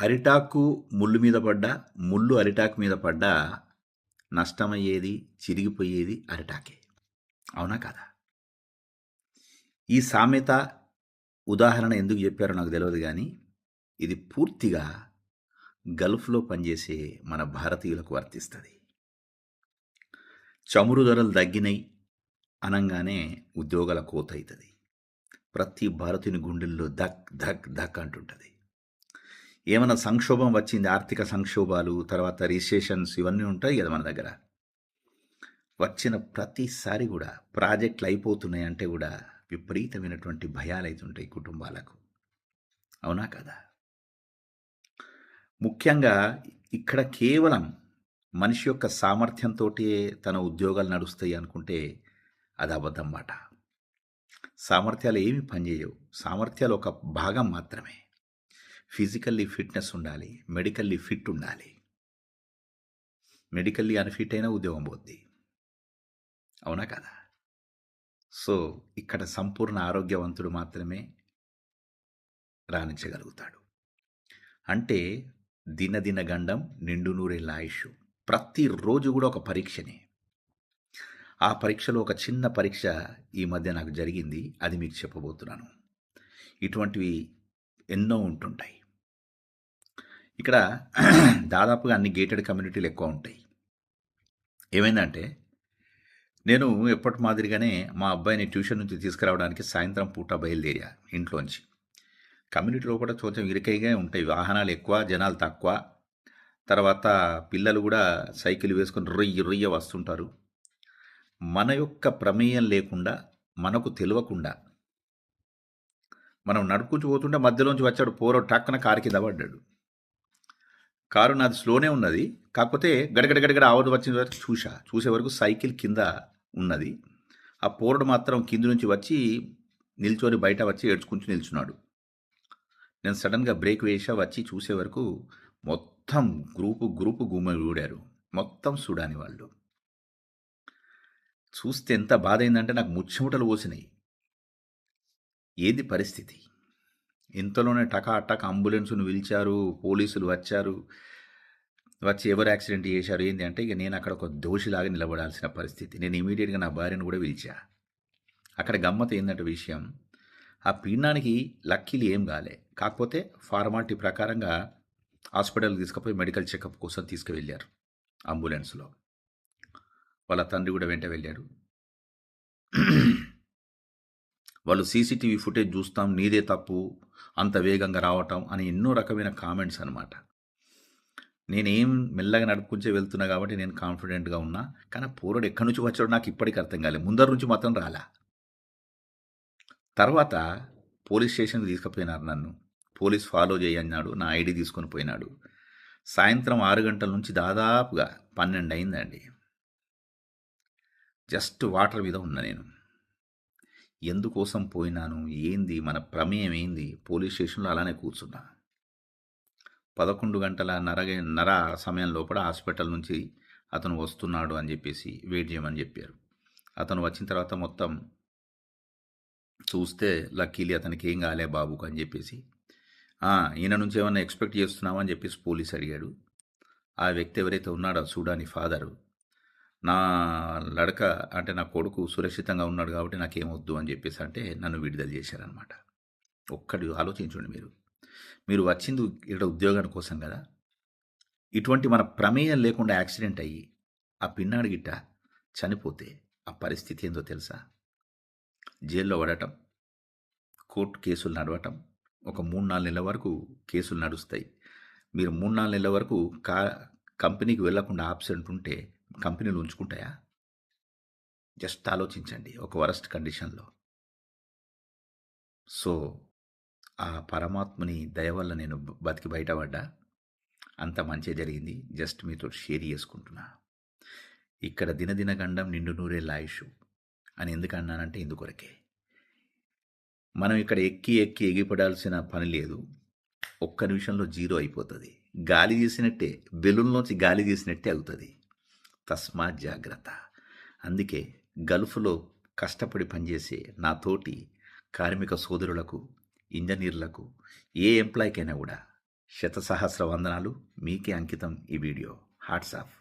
అరిటాకు ముళ్ళు మీద పడ్డా ముళ్ళు అరిటాకు మీద పడ్డా నష్టమయ్యేది చిరిగిపోయేది అరిటాకే. అవునా కదా? ఈ సామెత ఉదాహరణ ఎందుకు చెప్పారో నాకు తెలియదు కానీ ఇది పూర్తిగా గల్ఫ్లో పనిచేసే మన భారతీయులకు వర్తిస్తుంది. చమురు ధరలు తగ్గినాయి అనంగానే ఉద్యోగాల కోత అవుతుంది ప్రతి భారతీయుని గుండెల్లో ధక్ ధక్ ధక్ అంటుంటుంది. ఏమైనా సంక్షోభం వచ్చింది? ఆర్థిక సంక్షోభాలు తర్వాత రిజిస్ట్రేషన్స్ ఇవన్నీ ఉంటాయి కదా మన దగ్గర. వచ్చిన ప్రతిసారి కూడా ప్రాజెక్టులు అయిపోతున్నాయి అంటే కూడా విపరీతమైనటువంటి భయాలు అవుతుంటాయి కుటుంబాలకు. అవునా కదా? ముఖ్యంగా ఇక్కడ కేవలం మనిషి యొక్క సామర్థ్యంతో తన ఉద్యోగాలు నడుస్తాయి అనుకుంటే అది అబద్ధం మాట. సామర్థ్యాలు ఏమి పనిచేయవు. సామర్థ్యాలు ఒక భాగం మాత్రమే. ఫిజికల్లీ ఫిట్నెస్ ఉండాలి మెడికల్లీ ఫిట్ ఉండాలి. మెడికల్లీ అన్ఫిట్ అయినా ఉద్యోగం పోద్ది. అవునా కదా? సో ఇక్కడ సంపూర్ణ ఆరోగ్యవంతుడు మాత్రమే రాణించగలుగుతాడు. అంటే దినదిన గండం నిండు నూరేళ్ళ ఆయుష్. ప్రతిరోజు కూడా ఒక పరీక్షనే. ఆ పరీక్షలో ఒక చిన్న పరీక్ష ఈ మధ్య నాకు జరిగింది అది మీకు చెప్పబోతున్నాను. ఇటువంటివి ఎన్నో ఉంటుంటాయి. ఇక్కడ దాదాపుగా అన్ని గేటెడ్ కమ్యూనిటీలు ఎక్కువ ఉంటాయి. ఏమైందంటే నేను ఎప్పటి మాదిరిగానే మా అబ్బాయిని ట్యూషన్ నుంచి తీసుకురావడానికి సాయంత్రం పూట బయలుదేరా ఇంట్లోంచి. కమ్యూనిటీలో కూడా కొంచెం ఇరుకైగా ఉంటాయి. వాహనాలు ఎక్కువ జనాలు తక్కువ. తర్వాత పిల్లలు కూడా సైకిల్ వేసుకొని రొయ్య రొయ్య వస్తుంటారు. మన యొక్క ప్రమేయం లేకుండా మనకు తెలియకుండా మనం నడుపుకుంటూ పోతుంటే మధ్యలోంచి వచ్చాడు పోరో టక్కన కారు కింద పడ్డాడు. కారు నాది స్లోనే ఉన్నది. కాకపోతే గడగడ గడగడ ఆవరణ వచ్చిన వరకు చూసా చూసే వరకు సైకిల్ కింద ఉన్నది. ఆ పోరడు మాత్రం కింద నుంచి వచ్చి నిల్చొని బయట వచ్చి ఏడ్చుకుంటూ నిల్చున్నాడు. నేను సడన్గా బ్రేక్ వేసా వచ్చి చూసే వరకు మొత్తం గ్రూపు గ్రూపు గుమ్మ ఊడారు. మొత్తం చూడాని వాళ్ళు. చూస్తే ఎంత బాధ అయిందంటే నాకు ముచ్చముటలు పోసినాయి. ఏది పరిస్థితి? ఇంతలోనే టకాటక అంబులెన్స్ను పిలిచారు పోలీసులు వచ్చారు. వచ్చి ఎవరు యాక్సిడెంట్ చేశారు ఏంటి అంటే ఇక నేను అక్కడ ఒక దోషిలాగా నిలబడాల్సిన పరిస్థితి. నేను ఇమీడియట్గా నా భార్యను కూడా పిలిచా. అక్కడ గమ్మత ఏంటంటే విషయం ఆ పిండానికి లక్కీలు ఏం కాలే. కాకపోతే ఫార్మాలిటీ ప్రకారంగా హాస్పిటల్కి తీసుకుపోయి మెడికల్ చెకప్ కోసం తీసుకువెళ్ళారు అంబులెన్స్లో. వాళ్ళ తండ్రి కూడా వెంట వెళ్ళాడు. వాళ్ళు సీసీటీవీ ఫుటేజ్ చూస్తాం నీదే తప్పు అంత వేగంగా రావటం అని ఎన్నో రకమైన కామెంట్స్ అనమాట నేనేం మెల్లగా నడుపుకుంటే వెళ్తున్నా కాబట్టి నేను కాన్ఫిడెంట్గా ఉన్నా కానీ పూర్వడు ఎక్కడి నుంచి వచ్చాడో నాకు ఇప్పటికీ అర్థం కాలేదు. ముందర నుంచి మాత్రం రాలా. తర్వాత పోలీస్ స్టేషన్కి తీసుకుపోయినారు నన్ను. పోలీస్ ఫాలో చేయన్నాడు నా ఐడి తీసుకొని పోయినాడు. సాయంత్రం ఆరు గంటల నుంచి దాదాపుగా పన్నెండు అయిందండి. జస్ట్ వాటర్ మీద ఉన్నా నేను. ఎందుకోసం పోయినాను? ఏంది? మన ప్రమేయం ఏంది? పోలీస్ స్టేషన్లో అలానే కూర్చున్నా. పదకొండు గంటల నర నర సమయం లోపల హాస్పిటల్ నుంచి అతను వస్తున్నాడు అని చెప్పేసి వెయిట్ చేయమని చెప్పారు. అతను వచ్చిన తర్వాత మొత్తం చూస్తే లక్కీలి అతనికి ఏం కాలే బాబుకు అని చెప్పేసి ఈయన నుంచి ఏమైనా ఎక్స్పెక్ట్ చేస్తున్నామని చెప్పేసి పోలీస్ అడిగాడు. ఆ వ్యక్తి ఎవరైతే ఉన్నాడో సూడాని ఫాదరు నా లడక అంటే నా కొడుకు సురక్షితంగా ఉన్నాడు కాబట్టి నాకేమొద్దు అని చెప్పేసి అంటే నన్ను విడుదల చేశారనమాట ఒక్కటి ఆలోచించండి మీరు. మీరు వచ్చింది ఇక్కడ ఉద్యోగం కోసం కదా. ఇటువంటి మన ప్రమేయం లేకుండా యాక్సిడెంట్ అయ్యి ఆ పిన్నాడు గిట్ట చనిపోతే ఆ పరిస్థితి ఏందో తెలుసా? జైల్లో పడటం కోర్టు కేసులు నడవటం ఒక మూడు నాలుగు నెలల వరకు కేసులు నడుస్తాయి. మీరు మూడు నాలుగు నెలల వరకు కా కంపెనీకి వెళ్ళకుండా ఆబ్సెంట్ ఉంటే కంపెనీలు ఉంచుకుంటాయా? జస్ట్ ఆలోచించండి ఒక వరస్ట్ కండిషన్లో. సో ఆ పరమాత్మని దయ వల్ల నేను బతికి బయటపడ్డా. అంత మంచి జరిగింది. జస్ట్ మీతో షేర్ చేసుకుంటున్నా. ఇక్కడ దినదిన గండం నిండు నూరే లాయుషు అని ఎందుకు అన్నానంటే ఇందుకొరకే. మనం ఇక్కడ ఎక్కి ఎక్కి ఎగిపడాల్సిన పని లేదు. ఒక్క నిమిషంలో జీరో అయిపోతుంది. గాలి తీసినట్టే బెలూన్లోంచి గాలి తీసినట్టే అవుతుంది. తస్మాత్ జాగ్రత్త. అందుకే గల్ఫ్లో కష్టపడి పనిచేసే నా తోటి కార్మిక సోదరులకు ఇంజనీర్లకు ఏ ఎంప్లాయ్కైనా కూడా శతసహస్ర వందనాలు. మీకే అంకితం ఈ వీడియో. హాట్సాఫ్.